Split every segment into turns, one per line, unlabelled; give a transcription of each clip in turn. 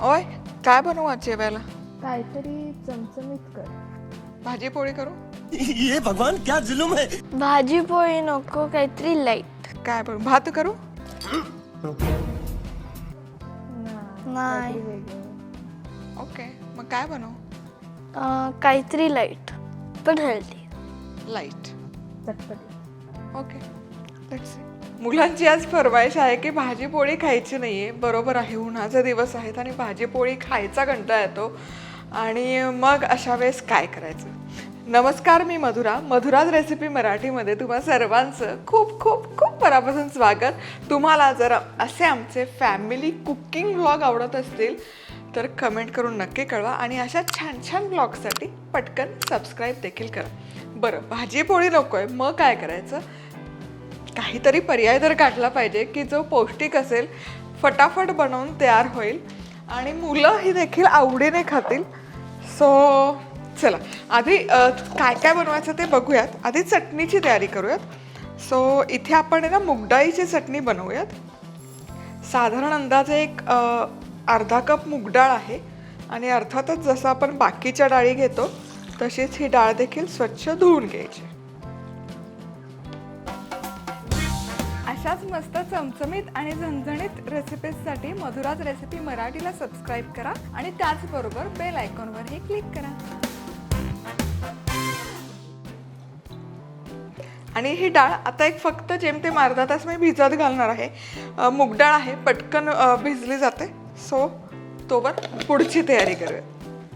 ओय काय बनवू आज जेवायला
काहीतरी चमचमीत कर.
भाजी पोळी करू?
ये भगवान क्या जुलुम है?
भाजी पोळी नको काहीतरी लाइट
काय बनवू भात करू?
नाही
ओके मग काय बनवू?
अं, काहीतरी लाइट पण हेल्दी
लाइट
चटपटी.
Okay Let's see. मुलांची आज फरमाईश आहे की भाजी पोळी खायची आहे बरोबर आहे उन्हाचे दिवस आहेत आणि भाजी पोळी खायचा कंटाळा येतो. आणि मग अशा वेळेस काय करायचं? नमस्कार मी मधुरा. मधुराज रेसिपी मराठीमध्ये तुम्हा सर्वांचं खूप खूप खूप मनापासून स्वागत. तुम्हाला जर असे आमचे फॅमिली कुकिंग व्लॉग आवडत असतील तर कमेंट करून नक्की कळवा आणि अशा छान छान व्लॉगसाठी पटकन सबस्क्राईब देखील करा. बरं भाजी पोळी नको आहे मग काय करायचं? काहीतरी पर्याय तर काढला पाहिजे की जो पौष्टिक असेल फटाफट बनवून तयार होईल आणि मुलं ही देखील आवडीने खातील. सो चला. आधी काय काय बनवायचं ते बघूयात. आधी चटणीची तयारी करूयात. सो इथे आपण आहे ना मुगडाळीची चटणी बनवूयात. साधारण अंदाजे एक अर्धा कप मुगडाळ आहे. आणि अर्थातच जसं आपण बाकीच्या डाळी घेतो तशीच ही डाळ देखील स्वच्छ धुवून घ्यायची. मस्त चमचमीत आणि झणझणीत रेसिपीजसाठी मधुराज रेसिपी मराठीला सबस्क्राईब करा आणि त्याचबरोबर बेल आयकॉनवरही क्लिक करा. आणि ही डाळ आता एक फक्त जेमतेम अर्धा तास मी भिजत घालणार आहे. मूग मूगडाळ आहे पटकन भिजली जाते. सो तोवर पुढची तयारी करूया.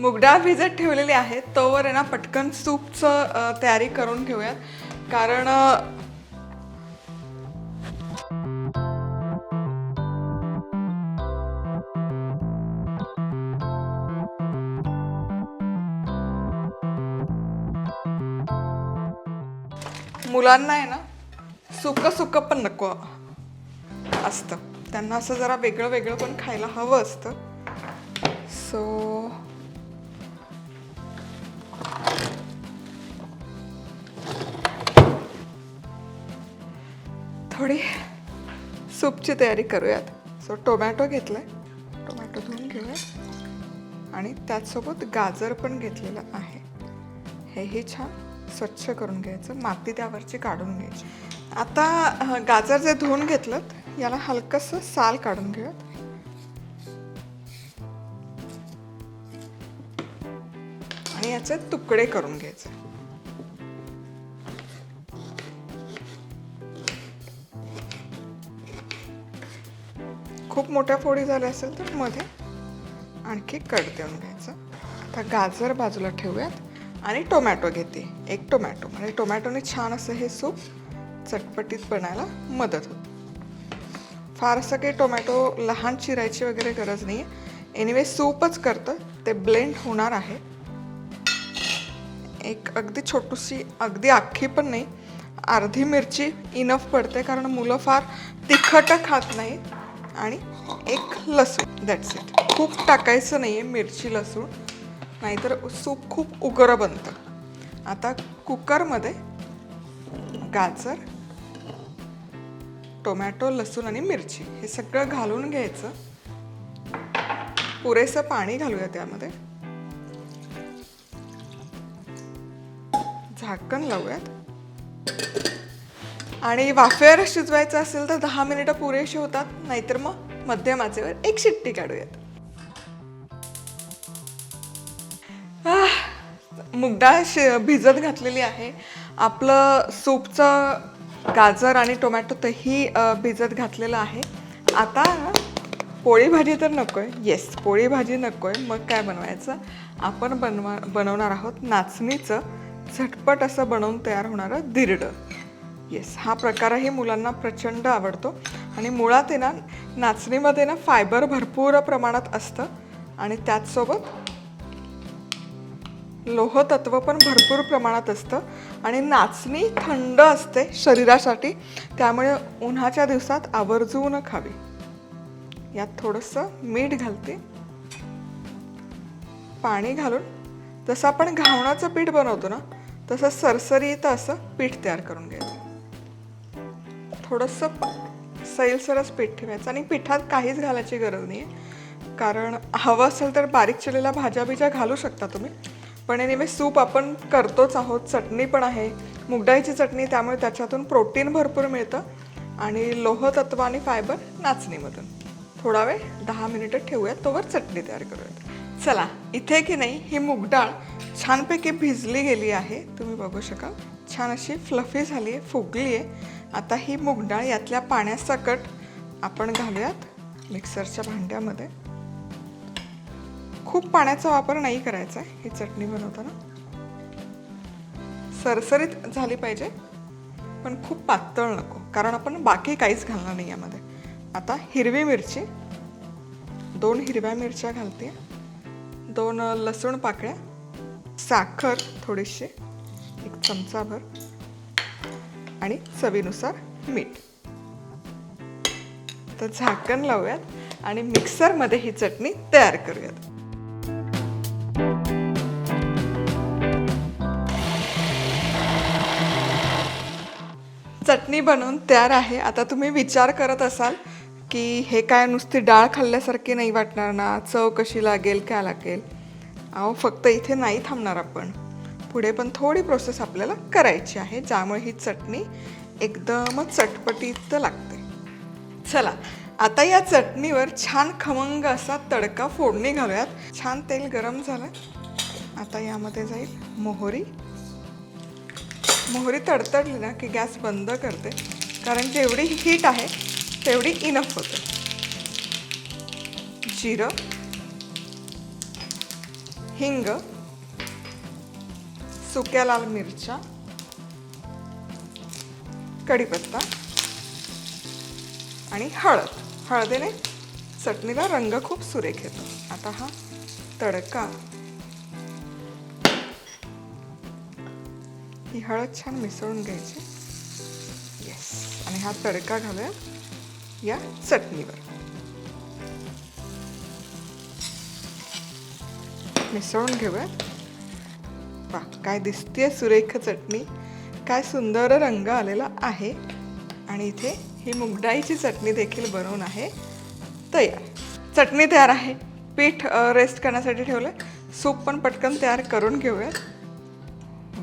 मूगडाळ भिजत ठेवलेली आहे तोवर आहे ना पटकन सूपचं तयारी करून घेऊयात कारण मुलांना आहे ना सुकं सुकं पण नको. असतं. त्यांना असं जरा वेगळं वेगळं पण खायला हवं असतं. सो थोडी सूपची तयारी करूयात. सो टोमॅटो घेतलाय. टोमॅटो धुवून घेऊयात. आणि त्याचसोबत गाजर पण घेतलेलं आहे. हेही छान. स्वच्छ करून घ्यायचं माती त्यावरची काढून घ्यायची. आता गाजर जे धुवून घेतलं याला हलकंसं साल काढून घेऊयात. आणि याचे तुकडे करून घ्यायचे. खूप मोठ्या फोडी झाल्या असेल तर मध्ये आणखी कट देऊन घ्यायचं. आता गाजर बाजूला ठेवूयात. आणि टोमॅटो घेते. एक टोमॅटो. म्हणजे टोमॅटोने छान असं हे सूप चटपटीत बनायला मदत होते. फार असं काही टोमॅटो लहान चिरायची वगैरे गरज नाही आहे एनिवे सूपच करतं. ते ब्लेंड होणार आहे. एक अगदी छोटीशी अगदी अख्खी पण नाही. अर्धी मिरची इनफ पडते कारण मुलं फार तिखट खात नाही आणि एक लसूण. दॅट्स इट खूप टाकायचं नाही आहे मिरची लसूण. नाहीतर सूप खूप उग्र बनतं. आता कुकरमध्ये गाजर टोमॅटो लसूण आणि मिरची हे सगळं घालून घ्यायचं. पुरेसं पाणी घालूया त्यामध्ये. झाकण लावूयात. आणि वाफेवर शिजवायचं असेल तर दहा मिनिटं पुरेशी होतात नाहीतर मग मध्यम आचेवर एक शिट्टी काढूयात. मुगडाळ शि भिजत घातलेली आहे. आपलं सूपचं गाजर आणि टोमॅटो तही भिजत घातलेलं आहे. आता पोळी भाजी तर नको आहे येस पोळी भाजी नको आहे मग काय बनवायचं? आपण बनवा बनवणार आहोत नाचणीचं झटपट असं बनवून तयार होणारं दिरडं. येस हा प्रकारही मुलांना प्रचंड आवडतो. आणि मुळात आहे ना नाचणीमध्ये ना फायबर भरपूर प्रमाणात असतं. आणि त्याचसोबत लोहतत्व पण भरपूर प्रमाणात असतं आणि नाचणी थंड असते शरीरासाठी त्यामुळे उन्हाच्या दिवसात आवर्जून खावी. यात थोडंसं मीठ घालते. पाणी घालून जसं आपण घावणाचं पीठ बनवतो ना तसं सरसरीत असं पीठ तयार करून घ्यायचं. थोडंसं सैलसरच पीठ ठेवायचं आणि पिठात काहीच घालायची गरज नाही आहे कारण हवं असेल तर बारीक चिरलेल्या भाज्या बिज्या घालू शकता तुम्ही. पण एनिवे सूप आपण करतोच आहोत. चटणी पण आहे. मुगडाळीची चटणी त्यामुळे त्याच्यातून प्रोटीन भरपूर मिळतं. आणि लोहतत्व आणि फायबर नाचणीमधून. थोडा वेळ दहा मिनिटं ठेवूयात. तोवर चटणी तयार करूयात. चला इथे की नाही ही मुगडाळ छानपैकी भिजली गेली आहे. तुम्ही बघू शकाल. छान अशी फ्लफी झाली आहे फुगली आहे. आता ही मुगडाळ यातल्या पाण्यासकट आपण घालूयात. मिक्सरच्या भांड्यामध्ये. खूप पाण्याचा वापर नाही करायचा आहे. ही चटणी बनवताना. सरसरीत झाली पाहिजे पण खूप पातळ नको. कारण आपण बाकी काहीच घालणार नाही यामध्ये. आता हिरवी मिरची दोन हिरव्या मिरच्या घालते. दोन लसूण पाकळ्या साखर थोडीशी एक चमचाभर आणि चवीनुसार मीठ. तर झाकण लावूयात आणि मिक्सरमध्ये ही चटणी तयार करूयात. चटणी बनवून तयार आहे. आता तुम्ही विचार करत असाल की हे काय नुसती डाळ खाल्ल्यासारखी नाही वाटणार ना? चव कशी लागेल काय लागेल? अहो फक्त इथे नाही थांबणार आपण. पुढे पण थोडी प्रोसेस आपल्याला करायची आहे ज्यामुळे ही चटणी एकदमच चटपटीत लागते. चला आता या चटणीवर छान खमंग असा तडका फोडणी घालूयात. छान तेल गरम झालं. आता यामध्ये जाईल मोहरी. मोहरी तडतडली ना की गॅस बंद करते. कारण जेवढी हीट आहे तेवढी इनफ होते. जिरं हिंग सुक्या लाल मिरच्या कढीपत्ता आणि हळद. हळदीने चटणीला रंग खूप सुरेख येतो. आता हा तडका ही हळद छान मिसळून घ्यायची. येस आणि हा तडका घालूया या चटणीवर. मिसळून घेऊयात वा काय दिसतीये सुरेख चटणी. काय सुंदर रंग आलेला आहे. आणि इथे ही मुगडाईची चटणी देखील बनवून आहे. तयार. चटणी तयार आहे. पीठ रेस्ट करण्यासाठी ठेवलं. सूप पण पटकन तयार करून घेऊयात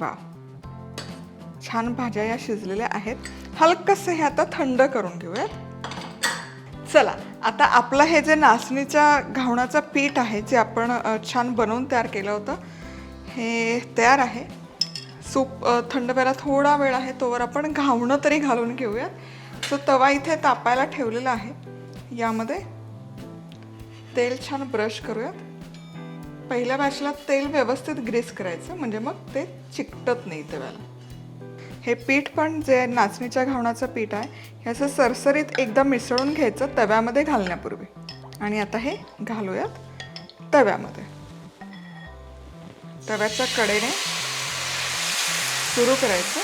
वा छान भाज्या या शिजलेल्या आहेत. हलकंसं हे आता थंड करून घेऊयात. चला आता आपलं हे जे नाचणीच्या घावणाचं पीठ आहे जे आपण छान बनवून तयार केलं होतं हे तयार आहे. सूप थंड व्हायला थोडा वेळ आहे तोवर आपण घावणं तरी घालून घेऊयात. सो तवा इथे तापायला ठेवलेला आहे. यामध्ये तेल छान ब्रश करूयात. पहिल्या बॅचला तेल व्यवस्थित ग्रीस करायचं म्हणजे मग ते चिकटत नाही तव्याला. हे पीठ पण जे नाचणीच्या घावणाचं पीठ आहे ह्याचं सरसरीत एकदा मिसळून घ्यायचं तव्यामध्ये घालण्यापूर्वी. आणि आता हे घालूयात तव्यामध्ये. तव्याच्या कडेने सुरू करायचं.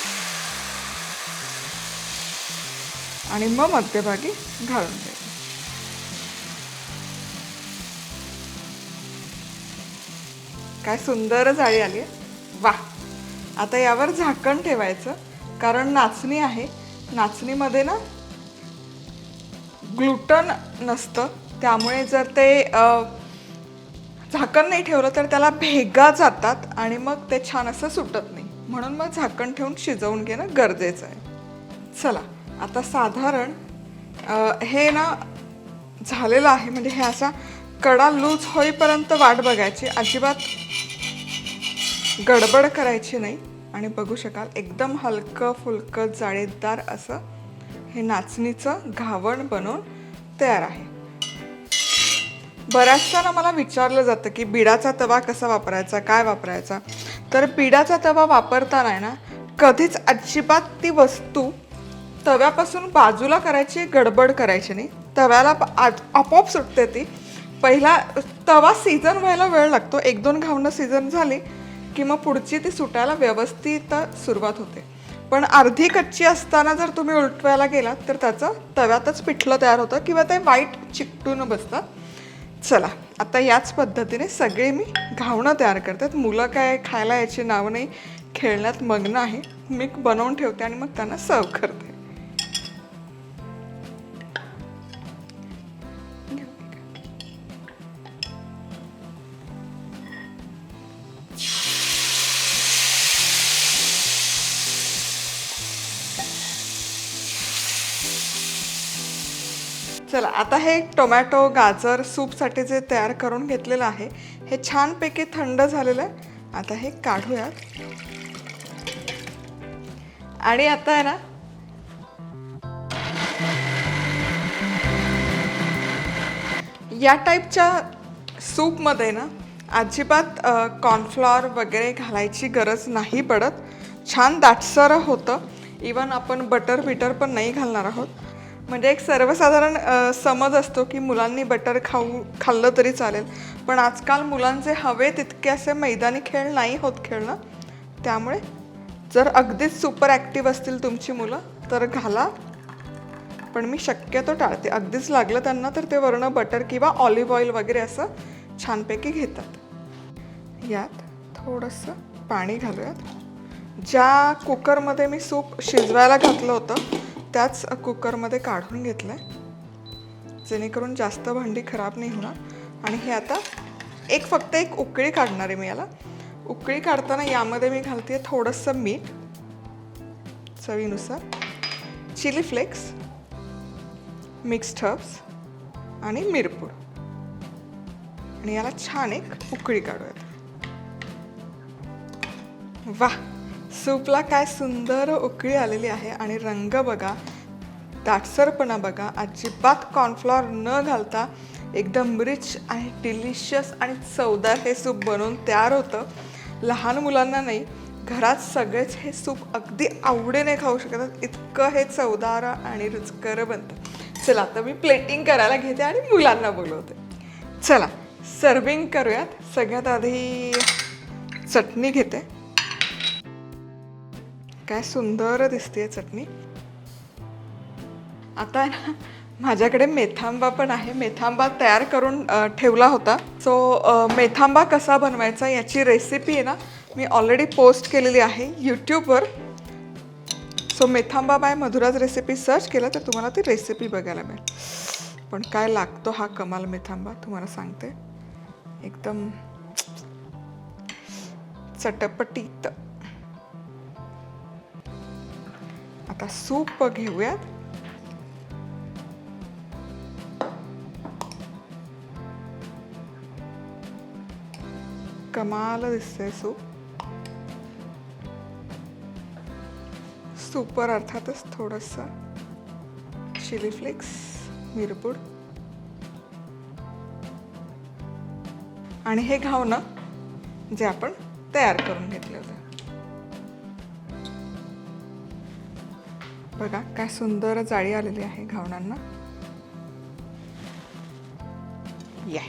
आणि मग मध्यभागी घालून द्यायचं काय सुंदर जाळी आली आहे. वा आता यावर झाकण ठेवायचं. कारण नाचणी आहे. नाचणीमध्ये ना ग्लुटन नसतं. त्यामुळे जर ते झाकण नाही ठेवलं तर त्याला भेगा जातात आणि मग ते छान असं सुटत नाही. म्हणून मग झाकण ठेवून शिजवून घेणं गरजेचं आहे. चला आता साधारण हे ना झालेलं आहे. म्हणजे हे असा कडा लूज होईपर्यंत वाट बघायची. अजिबात गडबड करायची नाही. आणि बघू शकाल एकदम हलकं फुलकं जाळीदार असं हे नाचणीचं घावण बनवून तयार आहे. बऱ्याचदा ना मला विचारलं जातं की बिडाचा तवा कसा वापरायचा काय वापरायचा? तर बिडाचा तवा वापरताना आहे ना कधीच अजिबात ती वस्तू तव्यापासून बाजूला करायची गडबड करायची नाही. तव्याला आपोआप सुटते ती. पहिला तवा सीझन व्हायला वेळ लागतो. एक दोन घावणं सीझन झाली की मग पुढची ती सुटायला व्यवस्थित सुरुवात होते. पण अर्धी कच्ची असताना जर तुम्ही उलटवायला गेलात तर त्याचं तव्यातच पिठलं तयार होतं किंवा ते वाईट चिकटून बसतात चला आता याच पद्धतीने सगळे मी घावणं तयार करतात. मुलं काय खायला याची नाव नाही खेळण्यात मग्न आहे. मी बनवून ठेवते आणि मग त्यांना सर्व करते. चला आता हे टोमॅटो गाजर सूपसाठी जे तयार करून घेतलेलं आहे हे छानपैकी थंड झालेलं आहे. आता हे काढूयात. आणि आता आहे ना या टाईपच्या सूपमध्ये ना अजिबात कॉर्नफ्लॉवर वगैरे घालायची गरज नाही पडत. छान दाटसर होतं. इवन आपण बटर बिटर पण नाही घालणार आहोत. म्हणजे एक सर्वसाधारण समज असतो की मुलांनी बटर खाऊ खाल्लं तरी चालेल. पण आजकाल मुलांचे हवे तितके असे मैदानी खेळ नाही होत खेळणं. त्यामुळे जर अगदीच सुपर ॲक्टिव्ह असतील तुमची मुलं तर घाला. पण मी शक्यतो टाळते. अगदीच लागलं त्यांना तर ते वरणं बटर किंवा ऑलिव्ह ऑइल वगैरे असं छानपैकी घेतात. यात थोडंसं पाणी घालूयात. ज्या कुकरमध्ये मी सूप शिजवायला घातलं होतं त्याच कुकरमध्ये काढून घेतलं आहे जेणेकरून जास्त भांडी खराब नाही होणार. आणि हे आता एक फक्त एक उकळी काढणार आहे मी याला. उकळी काढताना यामध्ये मी घालते थोडंसं मीठ. चवीनुसार. Chilli flakes. Mixed herbs. आणि मिरपूड. आणि याला छान एक उकळी काढूयात. वा सूपला काय सुंदर उकळी आलेली आहे आणि रंग बघा दाटसरपणा बघा अजिबात कॉर्नफ्लॉवर न घालता एकदम रिच आणि डिलिशियस आणि चवदार हे सूप बनवून तयार होतं. लहान मुलांना नाही घरात सगळेच हे सूप अगदी आवडीने खाऊ शकतात. इतकं हे चवदार आणि रुचकर बनतं. चला आता मी प्लेटिंग करायला घेते आणि मुलांना बोलवते. चला सर्विंग करूयात. सगळ्यात आधी चटणी घेते. काय सुंदर दिसते चटणी. आता आहे ना माझ्याकडे मेथांबा पण आहे. मेथांबा तयार करून ठेवला होता. सो मेथांबा कसा बनवायचा याची रेसिपी आहे ना मी ऑलरेडी पोस्ट केलेली आहे यूट्यूबवर so methamba by Madhura's recipe search केलं तर तुम्हाला ती रेसिपी बघायला मिळेल. पण काय लागतो हा कमाल मेथांबा तुम्हाला सांगते. एकदम चटपटीत. आता सूप घेऊयात कमाल दिसतंय सूप सुपर अर्थातच थोडंसं. चिली फ्लेक्स मिरपूड. आणि हे घावणं जे आपण तयार करून घेतलं होतं बघा काय सुंदर जाळी आलेली आहे घावणांना. या.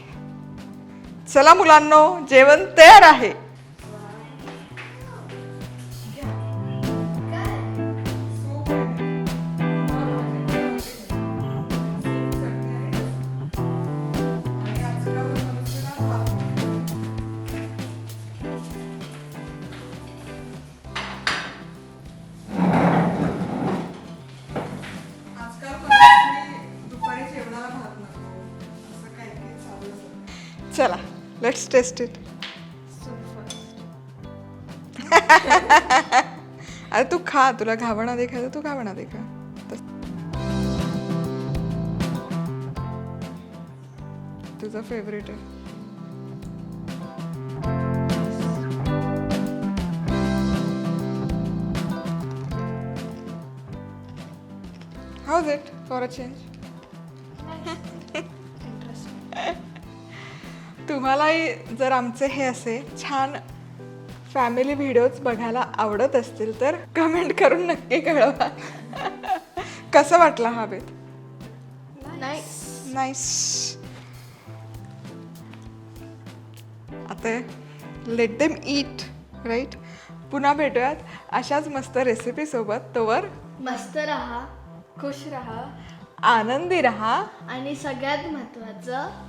चला मुलांनो जेवण तयार आहे. लेट्स टेस्ट इट अरे तू खा तुला घावणा देखा तू घावणा देखा तुझा फेवरेट आहे. How's it for a change तुम्हालाही जर आमचे हे असे छान फॅमिली व्हिडिओज बघायला आवडत असतील तर कमेंट करून नक्की कळवा. कसं वाटला हा बेत? नाईस आता लेट देम ईट राईट पुन्हा भेटूयात अशाच मस्त रेसिपी सोबत. तोवर
मस्त राहा खुश राहा
आनंदी रहा.
आणि सगळ्यात महत्वाचं